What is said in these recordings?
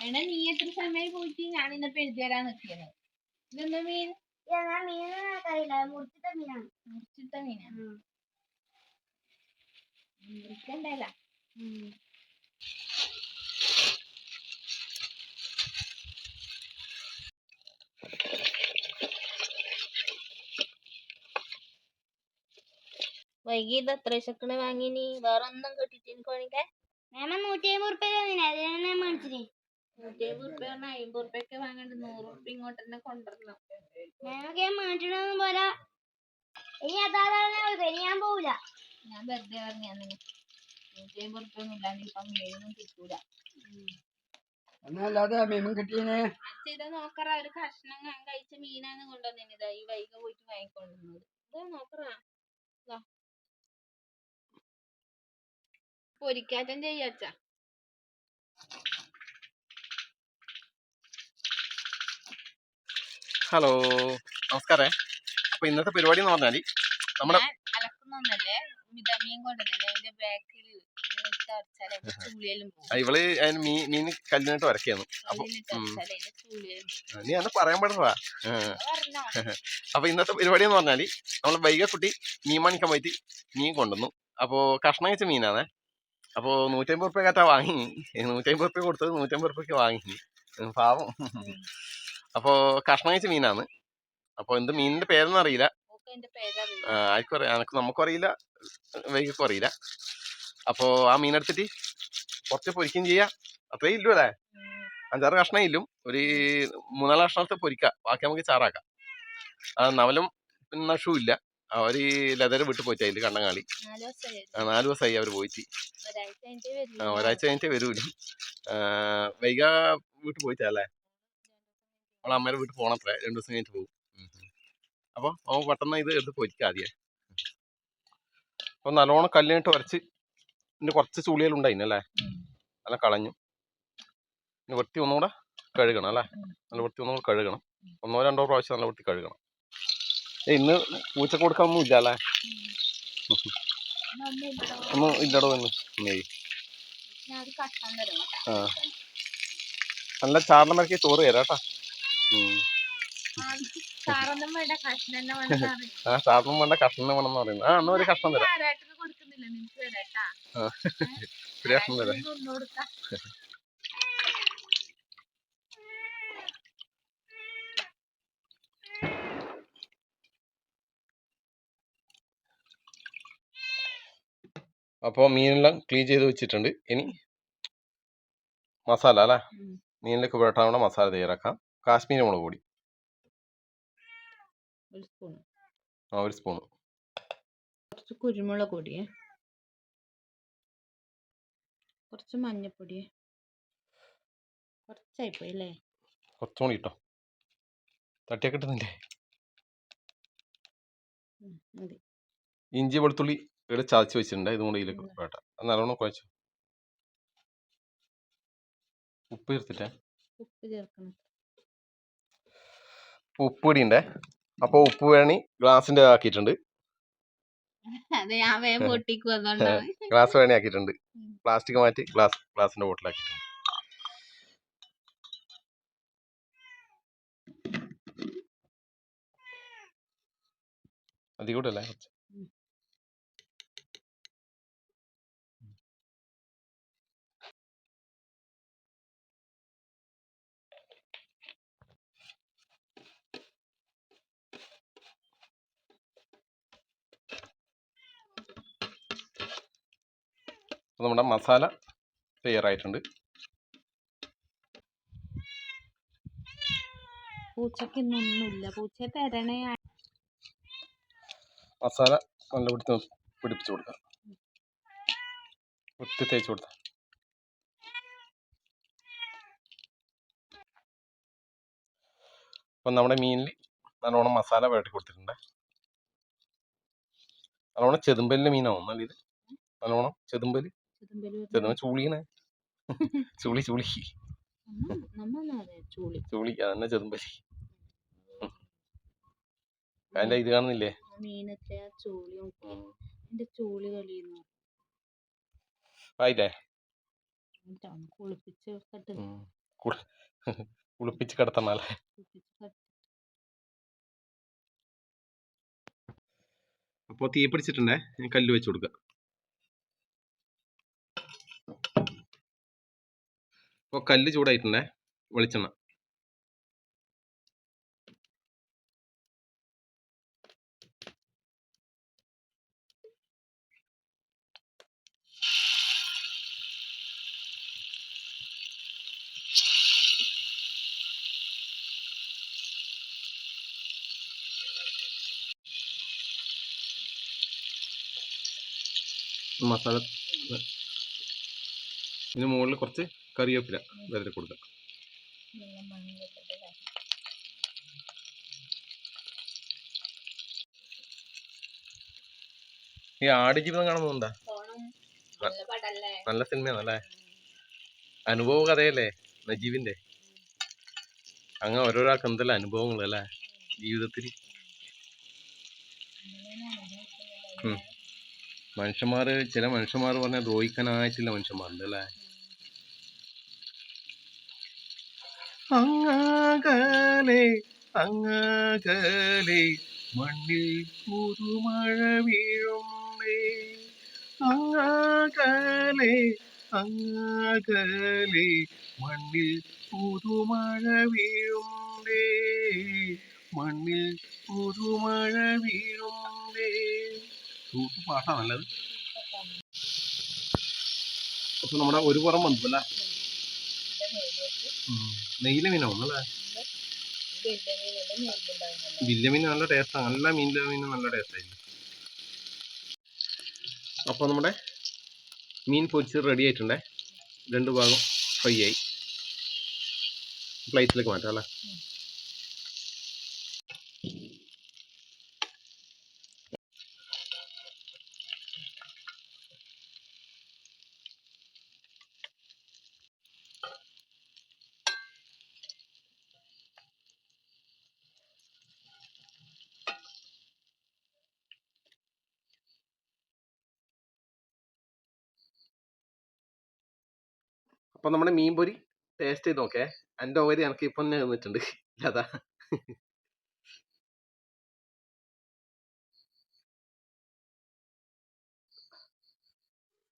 എടാ നീ എത്ര സമയം പോയിട്ട് ഞാൻ ഇന്നപ്പോ എഴുതി തരാൻ നിൽക്കുന്നത് ഇതെന്താ മീൻ മുറിച്ചിട്ട മീനാ? മുറിക്കണ്ടല്ല വൈകിട്ട് എത്ര ചക്കണ് വാങ്ങിനി വേറെ ഒന്നും കിട്ടിട്ട് എനിക്ക് വേണമെങ്കിൽ നൂറ്റി അമ്പത് റുപ്യ മേടിച്ചിന്. നൂറ്റി അമ്പത് റുപ്യ പറഞ്ഞാൽ അമ്പത് റുപ്യൊക്കെ വാങ്ങണ്ട. നൂറ് റുപ്യ ഇങ്ങോട്ട് തന്നെ കൊണ്ടുവരണം. ഞാനൊക്കെ ഞാൻ മേടിച്ചിട്ടൊന്നും പോരാ. ഇനി അതാതാണ് ഇനി ഞാൻ പോവില്ല ഞാൻ വെറുതെ പറഞ്ഞാ നൂറ്റി അമ്പത് റുപ്യ ഒന്നും ഇല്ലാണ്ട് ഇപ്പൊ മീനൊന്നും കിട്ടൂല. അച്ഛ നോക്കറ. ഒരു കഷ്ണം ഞാൻ കഴിച്ച മീനാണ് കൊണ്ടുവന്നിരുന്നത് ഈ വൈകി പോയിട്ട് വാങ്ങിക്കൊണ്ടിരുന്നത് ഇത് നോക്കറ. പൊരിക്കാറ്റം ചെയ്യാച്ച. ഹലോ നമസ്കാരേ. അപ്പൊ ഇന്നത്തെ പരിപാടി എന്ന് പറഞ്ഞാൽ നമ്മുടെ അലക്കുന്നൊന്നല്ലേ കൊണ്ടുവന്നില്ലേ അതിന്റെ ബാക്കിൽ ഇവൾ മീൻ മീൻ കല്ലിനിട്ട് വരക്കായിരുന്നു അപ്പൊ നീ അന്ന് പറയാൻ പാടുന്നതാ അപ്പൊ ഇന്നത്തെ പരിപാടി എന്ന് പറഞ്ഞാൽ നമ്മൾ വൈകക്കുട്ടി മീൻ മണിക്കാൻ പോയിട്ട് മീൻ കൊണ്ടുവന്നു. അപ്പോ കഷ്ണം വെച്ച മീനാണ്. അപ്പോ നൂറ്റമ്പത് റുപ്യ കാറ്റാ വാങ്ങി. നൂറ്റമ്പത് റുപ്യ കൊടുത്തത് നൂറ്റമ്പത് റുപ്യക്ക് വാങ്ങി പാവം. അപ്പോ കഷ്ണം കഴിച്ച മീനാണ്. അപ്പൊ എന്ത് മീനിന്റെ പേരൊന്നും അറിയില്ല. ആർക്കും അറിയാം എനക്ക് നമുക്കും അറിയില്ല. വൈകിക്കും അറിയില്ല. അപ്പോ ആ മീൻ എടുത്തിട്ട് കുറച്ച് പൊരിക്കുകയും ചെയ്യാ. അത്രേ ഇല്ലു അല്ലേ? അഞ്ചാറ് കഷ്ണം ഇല്ലും. ഒരു മൂന്നാൽ കഷ്ണത്തെ പൊരിക്കാം. ബാക്കി നമുക്ക് ചാറാക്കാം. നവലും പിന്നെ നഷും ഇല്ല. അവർ ലെതർ വിട്ടു പോയിട്ട് അതിന്റെ കണ്ണങ്ങാളി നാല് ദിവസമായി അവർ പോയിട്ട്. ഒരാഴ്ച കഴിഞ്ഞിട്ടേ വരൂല വൈക വീട്ടിൽ പോയിട്ടല്ലേ അവളെ അമ്മയുടെ വീട്ടിൽ പോണത്രേ രണ്ടു ദിവസം കഴിഞ്ഞിട്ട് പോകും. അപ്പൊ അവൻ പെട്ടെന്ന് ഇത് എടുത്ത് പൊരിക്കാം ആദ്യം. അപ്പൊ നല്ലോണം കല്ലിനിട്ട് വരച്ച് ഇതിന്റെ കുറച്ച് ചുളികളുണ്ടായിനല്ലേ അല്ലേ? നല്ല കളഞ്ഞു. ഇനി വൃത്തി ഒന്നുകൂടെ കഴുകണം അല്ലേ. നല്ല വൃത്തി ഒന്നുകൂടെ കഴുകണം. ഒന്നോ രണ്ടോ പ്രാവശ്യം നല്ല വൃത്തി കഴുകണം. ഇന്ന് പൂച്ച കൊടുക്കാൻ ഒന്നും ഇല്ല അല്ലേ ഒന്നും ഇല്ലടോ. ഒന്ന്. ഇന്ന് കേട്ടോ. ആ. നല്ല ചാറിന് മരക്ക് ചോറ് തരാം കേട്ടാ. ആ, ചാറിനും വേണ്ട കഷ്ണം വേണം എന്ന് പറയുന്നത് ആ എന്നാ ഒരു കഷ്ണം തരാം. ആരായിട്ടൊക്കെ നിനക്ക് തരാട്ടാ ആ. ഒരു കഷ്ണം തരാം. അപ്പോൾ മീനെല്ലാം ക്ലീൻ ചെയ്ത് വെച്ചിട്ടുണ്ട്. ഇനി മസാല അല്ലേ? മീനിലൊക്കെ പുരട്ടാനുള്ള മസാല തയ്യാറാക്കാം. കാശ്മീരി മുളക് പൊടി. ആ ഒരു സ്പൂൺ കുറച്ച് കുരുമുളക് പൊടിയേ. കുറച്ച് മഞ്ഞപ്പൊടിയേ. കുറച്ചായിപ്പോയി അല്ലേ? കുറച്ചും കൂടി ഇട്ടോ. തട്ടിയൊക്കെ ഇട്ടുന്നില്ലേ ഇഞ്ചി വെളുത്തുള്ളി ഇവിടെ ചതച്ച് വെച്ചിട്ടുണ്ട്. ഇതും കൂടി ഇതിലേക്ക് നല്ലോണം കുഴച്ചു. ഉപ്പ് ചേർത്തിട്ടേ? ഉപ്പ് ചേർക്കണം. ഉപ്പ് പൊടി ഉണ്ടേ അപ്പോൾ ഉപ്പ് വേണി ഗ്ലാസിന്റെ ആക്കിയിട്ടുണ്ട്. ഗ്ലാസ് വേണി ആക്കിയിട്ടുണ്ട്. പ്ലാസ്റ്റിക് മാറ്റി ഗ്ലാസ് ഗ്ലാസിന്റെ ബോട്ടിലാക്കിയിട്ടുണ്ട്. ആക്കിയിട്ടുണ്ട് കൂടെ അല്ലേ? കുറച്ച്. അപ്പോൾ നമ്മുടെ മസാല തയ്യാറായിട്ടുണ്ട് പൂച്ച തരണേ മസാല നല്ല പിടിച്ച് പിടിപ്പിച്ചു കൊടുക്കാം. ഒത്തി തേച്ച് കൊടുക്കാം അപ്പം നമ്മുടെ മീനിൽ നല്ലോണം മസാല പുരട്ടി കൊടുത്തിട്ടുണ്ട്. നല്ലോണം ചെതുമ്പലിന്റെ മീനാവും. നല്ല ഇത്. നല്ലോണം ചെതുമ്പൽ ചെതുമ്പൽ ചൂളിയണേ? ചുളി ചുളി. ചൂളി. അതന്നെ ചെതുമ്പലി അതിന്റെ ഇത് കാണുന്നില്ലേ? ആയില്ലേ? കുളിപ്പിച്ച് കിടത്തണല്ലേ അപ്പോൾ തീ പിടിച്ചിട്ടുണ്ടേ? ഞാൻ കല്ല് വെച്ച് കൊടുക്കുക അപ്പോൾ കല്ല് ചൂടായിട്ടുണ്ടേ. വെളിച്ചെണ്ണ. മസാല ഇതിന് മുകളിൽ കുറച്ച് കറിവേപ്പില മണ്ണി വെച്ചിട്ട് ഈ ആടുജീവിതം കാണുന്നുണ്ടാ പോണം. നല്ല സിനിമയാണ് നല്ല സിനിമയാണല്ലേ? അനുഭവ കഥയല്ലേ? നജീബിന്റെ? അങ്ങ് ഓരോരാൾക്ക് എന്തെല്ലാം അനുഭവങ്ങൾ അല്ലേ? ജീവിതത്തിൽ. മനുഷ്യന്മാര് ചില മനുഷ്യന്മാർ പറഞ്ഞാൽ ദ്രോഹിക്കാനായിട്ടില്ല മനുഷ്യന്മാരുണ്ട് അല്ലേ അങ്ങകലെ അങ്ങാകലെ മണ്ണിൽ പുതുമഴ വീഴുന്നേ. അങ്ങാകലെ അങ്ങാകലെ മണ്ണിൽ പുതുമഴ വീഴുന്നേ. മണ്ണിൽ പുതുമഴ വീഴുന്നേ. സൂപ്പർ പാട്ടാ നല്ലത്. അപ്പൊ നമ്മുടെ ഒരു പുറം വന്നു അല്ലേ? നെയ്യിലെ മീനോ അല്ലേ? വലിയ മീൻ നല്ല ടേസ്റ്റാണ് നല്ല മീനിലെ മീൻ നല്ല ടേസ്റ്റായിരിക്കും അപ്പോൾ നമ്മുടെ മീൻ പൊരിച്ച് റെഡി ആയിട്ടുണ്ടേ? രണ്ട് ഭാഗം ഫ്രൈ ആയി. പ്ലേറ്റിലേക്ക് മാറ്റാം അല്ലേ? അപ്പോൾ നമ്മുടെ മീൻപൊരി ടേസ്റ്റ് ചെയ്ത് നോക്കേ. എന്റെ ഓവരി എനിക്ക് ഇപ്പം തന്നെ തന്നിട്ടുണ്ട് അതാ.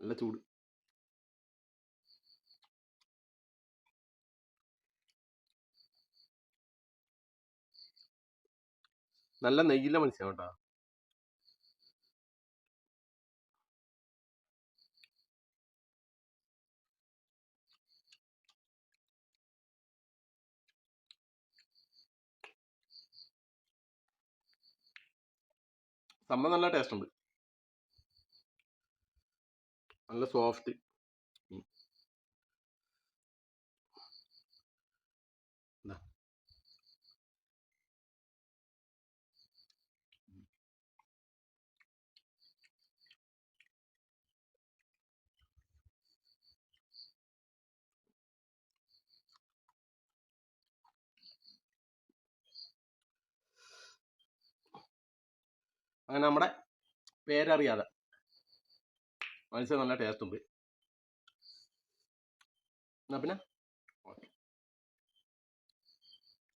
നല്ല ചൂട്. നല്ല നെയ്യില്ല മത്സ്യം കേട്ടോ. സംഭവം നല്ല ടേസ്റ്റ് ഉണ്ട്. നല്ല സോഫ്റ്റ് അങ്ങനെ നമ്മുടെ പേരറിയാതെ. മത്സ്യം നല്ല ടേസ്റ്റ് ഉണ്ട്. എന്നാ പിന്നെ?